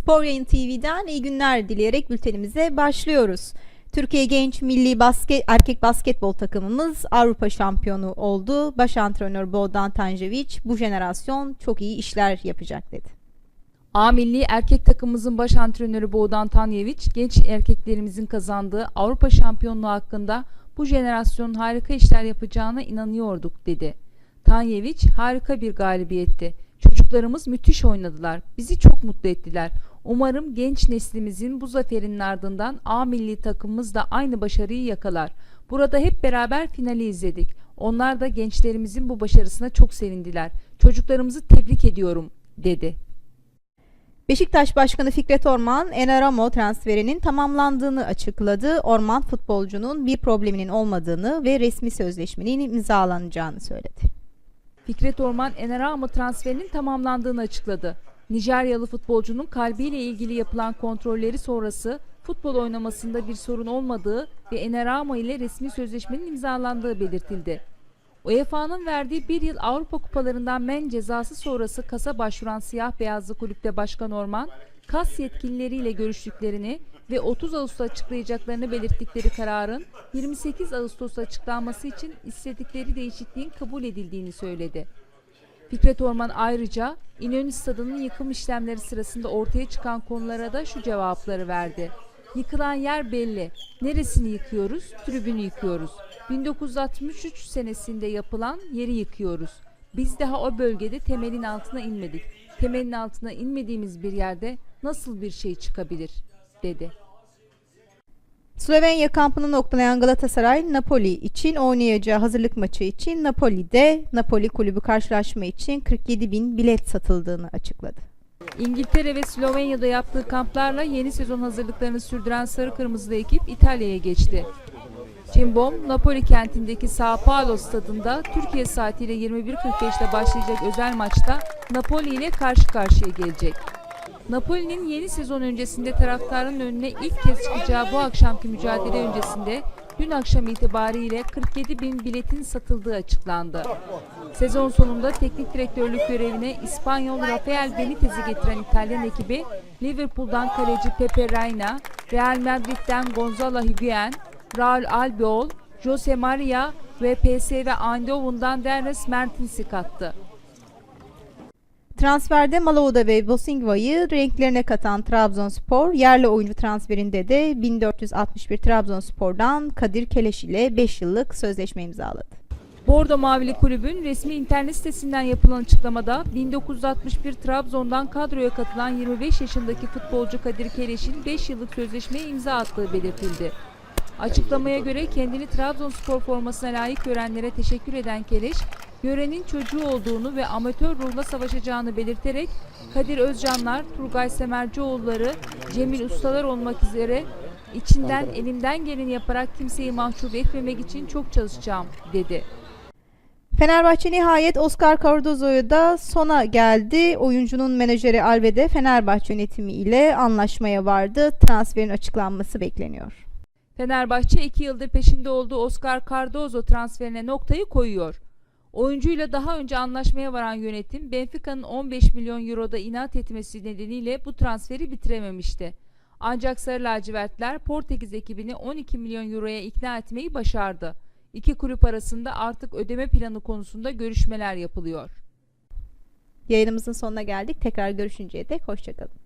Spor Yayın TV'den iyi günler dileyerek bültenimize başlıyoruz. Türkiye Genç Milli Basket Erkek Basketbol takımımız Avrupa şampiyonu oldu. Baş antrenör Boğdan Tanjevic bu jenerasyon çok iyi işler yapacak dedi. A milli erkek takımımızın baş antrenörü Boğdan Tanyeviç, genç erkeklerimizin kazandığı Avrupa şampiyonluğu hakkında bu jenerasyonun harika işler yapacağına inanıyorduk dedi. Tanyeviç harika bir galibiyetti. Çocuklarımız müthiş oynadılar. Bizi çok mutlu ettiler. Umarım genç neslimizin bu zaferinin ardından A milli takımımız da aynı başarıyı yakalar. Burada hep beraber finali izledik. Onlar da gençlerimizin bu başarısına çok sevindiler. Çocuklarımızı tebrik ediyorum dedi. Beşiktaş Başkanı Fikret Orman, Enaramo transferinin tamamlandığını açıkladı. Orman futbolcunun bir probleminin olmadığını ve resmi sözleşmenin imzalanacağını söyledi. Fikret Orman Enerama transferinin tamamlandığını açıkladı. Nijeryalı futbolcunun kalbiyle ilgili yapılan kontrolleri sonrası futbol oynamasında bir sorun olmadığı ve Enerama ile resmi sözleşmenin imzalandığı belirtildi. UEFA'nın verdiği bir yıl Avrupa Kupalarından men cezası sonrası kasa başvuran siyah beyazlı kulüpte Başkan Orman, KAS yetkilileriyle görüştüklerini ve 30 Ağustos açıklayacaklarını belirttikleri kararın 28 Ağustos'ta açıklanması için istedikleri değişikliğin kabul edildiğini söyledi. Fikret Orman ayrıca İnönü Stadı'nın yıkım işlemleri sırasında ortaya çıkan konulara da şu cevapları verdi. Yıkılan yer belli. Neresini yıkıyoruz? Tribünü yıkıyoruz. 1963 senesinde yapılan yeri yıkıyoruz. Biz daha o bölgede temelin altına inmedik. Temelin altına inmediğimiz bir yerde nasıl bir şey çıkabilir? dedi. Slovenya kampını noktalayan Galatasaray, Napoli için oynayacağı hazırlık maçı için Napoli'de Napoli kulübü karşılaşma için 47 bin bilet satıldığını açıkladı. İngiltere ve Slovenya'da yaptığı kamplarla yeni sezon hazırlıklarını sürdüren Sarı Kırmızılı ekip İtalya'ya geçti. Cimbom, Napoli kentindeki Sao Paulo stadında Türkiye saatiyle 21.45'te başlayacak özel maçta Napoli ile karşı karşıya gelecek. Napoli'nin yeni sezon öncesinde taraftarın önüne ilk kez çıkacağı bu akşamki mücadele öncesinde dün akşam itibariyle 47 bin biletin satıldığı açıklandı. Sezon sonunda teknik direktörlük görevine İspanyol Rafael Benitez'i getiren İtalyan ekibi Liverpool'dan kaleci Pepe Reina, Real Madrid'den Gonzalo Higuain, Raul Albiol, Jose Maria ve PSV Eindhoven'dan Dennis Mertens'i kattı. Transferde Malouda ve Bosingva'yı renklerine katan Trabzonspor, yerli oyuncu transferinde de 1461 Trabzonspor'dan Kadir Keleş ile 5 yıllık sözleşme imzaladı. Bordo Mavili Kulübün resmi internet sitesinden yapılan açıklamada 1961 Trabzon'dan kadroya katılan 25 yaşındaki futbolcu Kadir Keleş'in 5 yıllık sözleşmeye imza attığı belirtildi. Açıklamaya göre kendini Trabzonspor formasına layık görenlere teşekkür eden Keleş, yörenin çocuğu olduğunu ve amatör ruhla savaşacağını belirterek Kadir Özcanlar, Turgay Semercioğulları, Cemil Ustalar olmak üzere içinden elimden geleni yaparak kimseyi mahcup etmemek için çok çalışacağım dedi. Fenerbahçe nihayet Oscar Cardozo'yu da sona geldi. Oyuncunun menajeri Alvede Fenerbahçe yönetimi ile anlaşmaya vardı. Transferin açıklanması bekleniyor. Fenerbahçe 2 yıldır peşinde olduğu Oscar Cardozo transferine noktayı koyuyor. Oyuncuyla daha önce anlaşmaya varan yönetim Benfica'nın 15 milyon euroda inat etmesi nedeniyle bu transferi bitirememişti. Ancak Sarı Lacivertler Portekiz ekibini 12 milyon euroya ikna etmeyi başardı. İki kulüp arasında artık ödeme planı konusunda görüşmeler yapılıyor. Yayınımızın sonuna geldik. Tekrar görüşünceye dek hoşçakalın.